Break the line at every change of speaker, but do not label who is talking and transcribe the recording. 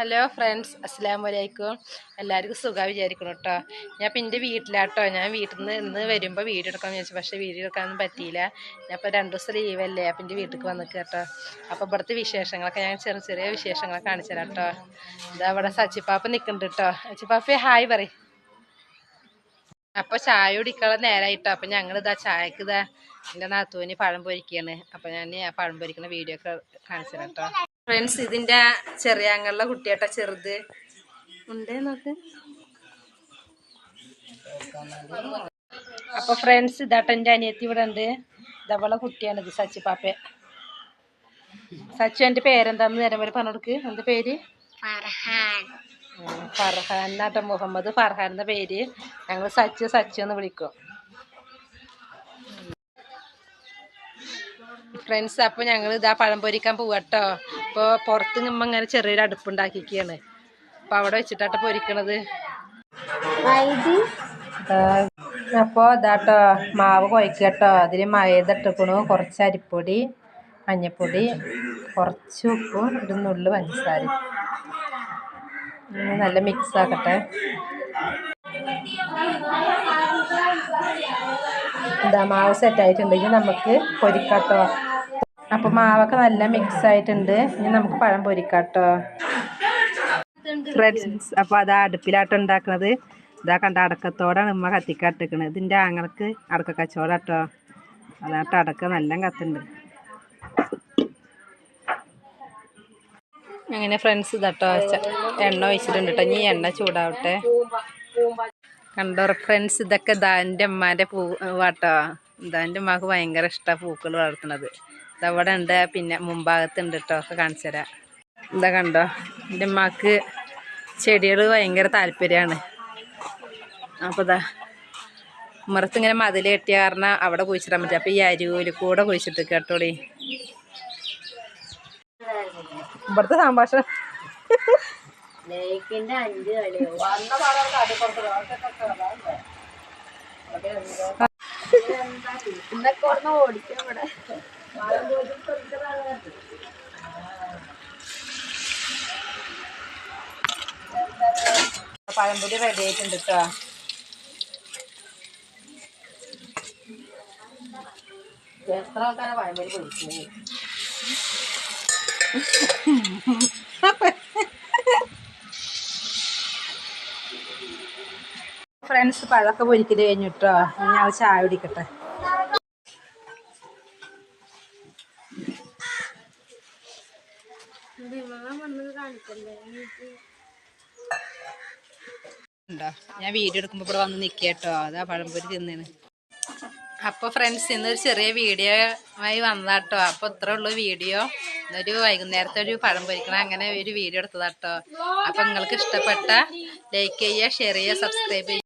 Hello friends അസ്സാം വലൈക്കും എല്ലാവർക്കും സുഖം വിചാരിക്കണം കേട്ടോ ഞാൻ ഇപ്പം എന്റെ വീട്ടിലാട്ടോ. ഞാൻ വീട്ടിൽ നിന്ന് ഇന്ന് വരുമ്പോൾ വീഡിയോ എടുക്കാമെന്ന് വിചാരിച്ചു. പക്ഷേ വീഡിയോ എടുക്കാനൊന്നും പറ്റിയില്ല. ഞാൻ ഇപ്പോൾ രണ്ട് ദിവസം ലീവല്ലേ അപ്പം എന്റെ വീട്ടിലേക്ക് വന്നിട്ട് കേട്ടോ. അപ്പോൾ ഇവിടുത്തെ വിശേഷങ്ങളൊക്കെ ഞാൻ ചെറിയ ചെറിയ വിശേഷങ്ങളൊക്കെ കാണിച്ചു തരാം കേട്ടോ ഇതാ ഇവിടെ സച്ചിപ്പാപ്പ നിൽക്കുന്നുണ്ട് കേട്ടോ സച്ചിപ്പാപ്പയെ ഹായ് പറ അപ്പോൾ ചായ കുടിക്കാനുള്ള നേരമായിട്ടോ അപ്പം ഞങ്ങൾ ഇതാ ചായക്ക് ഇതാ എന്റെ നാത്തൂന് പഴം പൊരിക്കുകയാണ് അപ്പം ഞാൻ പഴം പൊരിക്കുന്ന വീഡിയോ ഒക്കെ കാണിച്ചു തരാം കേട്ടോ ഫ്രണ്ട്സ് ഇതിന്റെ ചെറിയ അങ്ങളുടെ കുട്ടിയേട്ട ചെറുത്. ഉണ്ടേ നോക്ക് അപ്പൊ ഫ്രണ്ട്സ് ഇതാട്ട എന്റെ അനിയത്തി ഇവിടെ ഉണ്ട്. ഇതവളെ കുട്ടിയാണിത് ഇത് സച്ചി പാപ്പ. സച്ചു എന്റെ പേരെന്താന്ന് നേരം വരെ പറഞ്ഞു കൊടുക്ക്. എന്താ പേര്?
ഫർഹാൻ.
എന്നാട്ടോ മുഹമ്മദ്? ഫർഹാൻ എന്ന പേര്. ഞങ്ങൾ സച്ചു സച്ചു എന്ന് വിളിക്കും. ഫ്രണ്ട്സ് അപ്പോൾ ഞങ്ങൾ ഇതാ പഴം പൊരിക്കാൻ പോവാട്ടോ. ഇപ്പോൾ പുറത്ത് നിമ്മ ഇങ്ങനെ ചെറിയൊരു അടുപ്പുണ്ടാക്കിയിരിക്കുകയാണ്. അപ്പോൾ അവിടെ വെച്ചിട്ടാട്ടോ പൊരിക്കണത്.
അപ്പൊ
അപ്പോൾ ഇതാട്ടോ മാവ് കുഴക്കട്ടോ അതിൽ മൈദ കുറച്ച് അരിപ്പൊടി മഞ്ഞപ്പൊടി കുറച്ച് ഉപ്പും ഒരു നുള്ളു പഞ്ചസാര. നല്ല മിക്സ് ആക്കട്ടെ. ഇതാ മാവ് സെറ്റ് ആയിട്ടുണ്ടെങ്കിൽ നമുക്ക് പൊരിക്കാട്ടോ. അപ്പോൾ മാവൊക്കെ നല്ല മിക്സ് ആയിട്ടുണ്ട് ഇനി നമുക്ക് പഴം പൊരിക്കാട്ടോ. ഫ്രണ്ട്സ് അപ്പോൾ അതാ അടുപ്പിലാട്ടോ ഉണ്ടാക്കണത്. ഇതാ കണ്ട അടക്കത്തോടാണ് ഉമ്മ കത്തിക്കാട്ടിക്കണത് ഇതിന്റെ ആങ്ങൾക്ക് അടക്ക കച്ചവടം അതാട്ട് അടക്ക നല്ല കത്തുണ്ട്. അങ്ങനെ ഫ്രണ്ട്സ് ഇതാട്ടോ എണ്ണ ഒഴിച്ചിട്ടുണ്ട് കേട്ടോ ഇനി എണ്ണ ചൂടാവട്ടെ. കണ്ടോ ഫ്രണ്ട്സ് ഇതൊക്കെ ദാന്റെ അമ്മാന്റെ പൂ വാട്ടോ ദാന്റെ അമ്മയ്ക്ക് ഭയങ്കര ഇഷ്ടമാണ് പൂക്കൾ വളർത്തുന്നത് ഇതവിടെ ഉണ്ട് പിന്നെ മുമ്പാകത്തുണ്ട് കേട്ടോ ഒക്കെ കാണിച്ചു തരാം. ഇതാ കണ്ടോ? എന്റെ ഉമ്മാക്ക് ചെടികൾ ഭയങ്കര താല്പര്യമാണ് അപ്പോൾ ഇതാ ഉമ്മറത്ത് ഇങ്ങനെ മതിൽ കെട്ടിയ കാരണം അവിടെ കുഴിച്ചിടാൻ പറ്റും അപ്പോൾ ഈ അരുവിൽ കൂടെ കുഴിച്ചിട്ട് കേട്ടോടി. ഇവിടുത്തെ സംഭാഷണം.
ഓടിക്കാം ഇവിടെ.
പഴംപൊരി റെഡി ആയിട്ടുണ്ട് കേട്ടോ എത്ര ആൾക്കാരെ പഴംപൊരി പൊരിക്കുന്നത് ഫ്രണ്ട്സ് പഴമൊക്കെ പൊരിക്കൽ കഴിഞ്ഞു കേട്ടോ ഞങ്ങൾ ചായ കുടിക്കട്ടെ. ഞാൻ വീഡിയോ എടുക്കുമ്പോൾ ഇവിടെ വന്ന് നിൽക്കുക കേട്ടോ അതാ പഴംപൊരി തിന്നേന് അപ്പോൾ ഫ്രണ്ട്സ് ഇന്നൊരു ചെറിയ വീഡിയോ ആയി വന്നാട്ടോ അപ്പോൾ ഇത്രേ ഉള്ളൂ വീഡിയോ ഇന്നൊരു വൈകുന്നേരത്തെ ഒരു പഴം പൊരിക്കണം അങ്ങനെ ഒരു വീഡിയോ എടുത്തതാട്ടോ. അപ്പോൾ നിങ്ങൾക്ക് ഇഷ്ടപ്പെട്ട ലൈക്ക് ചെയ്യുക ഷെയർ ചെയ്യുക സബ്സ്ക്രൈബ് ചെയ്യുക.